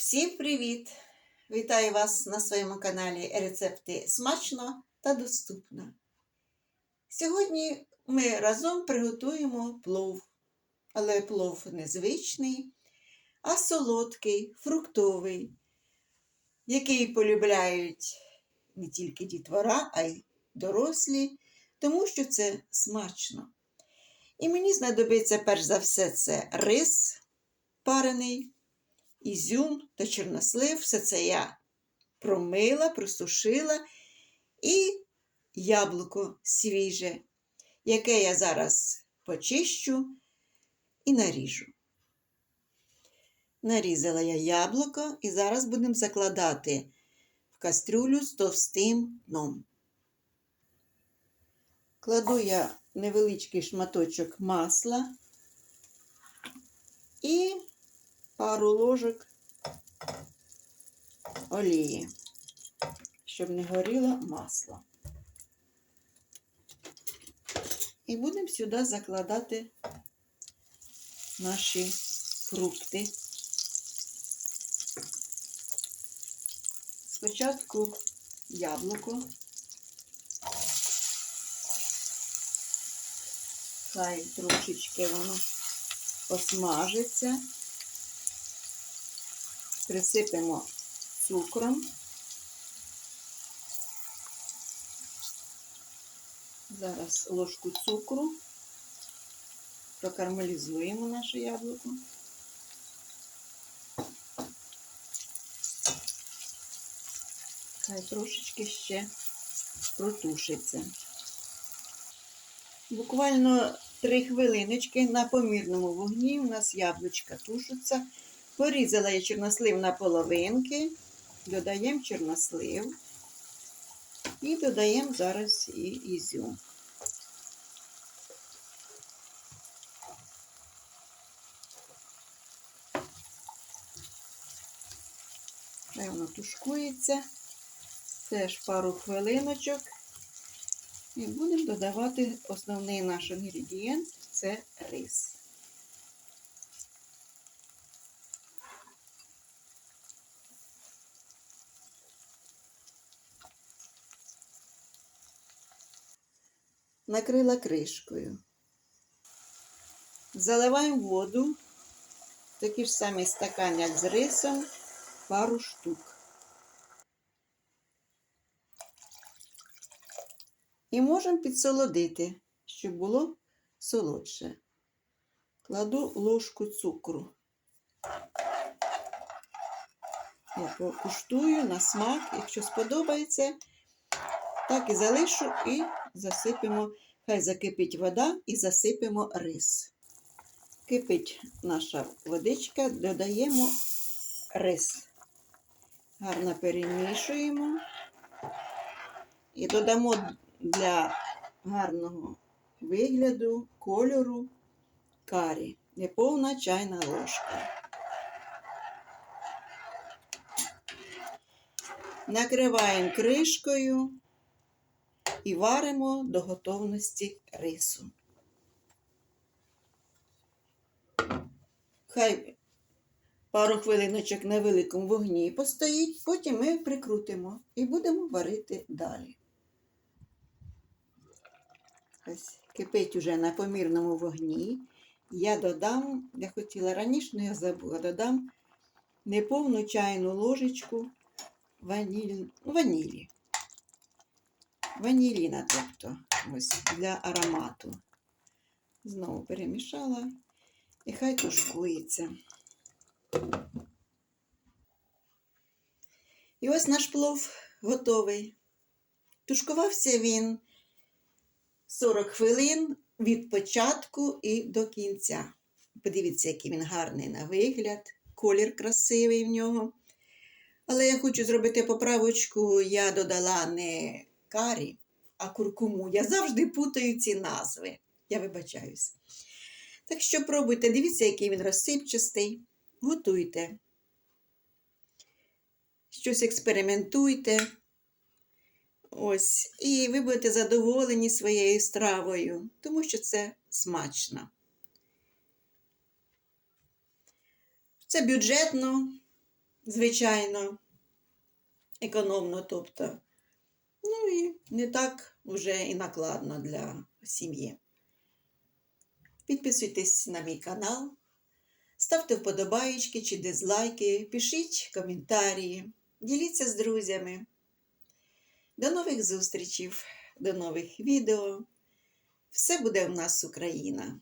Всім привіт! Вітаю вас на своєму каналі Рецепти смачно та доступно. Сьогодні ми разом приготуємо плов, але плов незвичний, а солодкий, фруктовий, який полюбляють не тільки дітвора, а й дорослі, тому що це смачно. І мені знадобиться перш за все це рис парений ізюм та чорнослив. Все це я промила, просушила і яблуко свіже, яке я зараз почищу і наріжу. Нарізала я яблуко і зараз будемо закладати в кастрюлю з товстим дном. Кладу я невеличкий шматочок масла і пару ложок олії, щоб не горіло масло. І будемо сюди закладати наші фрукти. Спочатку яблуко. Хай трошечки воно посмажиться присипемо цукром. Зараз ложку цукру, прокармелізуємо наше яблуко. Хай трошечки ще протушиться. Буквально 3 хвилиночки на помірному вогні у нас яблучка тушаться. Порізала я чорнослив на половинки, додаємо чорнослив і додаємо зараз і ізюм. Хай воно тушкується теж пару хвилиночок. І будемо додавати основний наш інгредієнт це рис. Накрила кришкою. Заливаємо воду, такі ж самі стакан, як з рисом, пару штук. І можемо підсолодити, щоб було солодше. Кладу ложку цукру. Я покуштую на смак, якщо сподобається, так і залишу і засипемо, хай закипить вода і засипемо рис. Кипить наша водичка, додаємо рис. Гарно перемішуємо і додамо для гарного вигляду, кольору карі, неповна чайна ложка. Накриваємо кришкою і варимо до готовності рису. Хай пару хвилиночок на великому вогні постоїть, потім ми прикрутимо і будемо варити далі. Ось кипить уже на помірному вогні. Я додам, я хотіла раніше, але я забула, додам неповну чайну ложечку ваніль, ванілі ваніліна, тобто ось для аромату. Знову перемішала і хай тушкується. І ось наш плов готовий. Тушкувався він 40 хвилин від початку і до кінця. Подивіться, який він гарний на вигляд, колір красивий в нього. Але я хочу зробити поправочку, я додала не карі, а куркуму. Я завжди путаю ці назви. Я вибачаюсь. Так що пробуйте, дивіться, який він розсипчастий. Готуйте. Щось експериментуйте. Ось. І ви будете задоволені своєю стравою, тому що це смачно. Це бюджетно, звичайно, економно, тобто. Ну і не так вже і накладно для сім'ї. Підписуйтесь на мій канал, ставте вподобаєчки чи дизлайки, пишіть коментарі, діліться з друзями. До нових зустрічей, до нових відео. Все буде в нас Україна.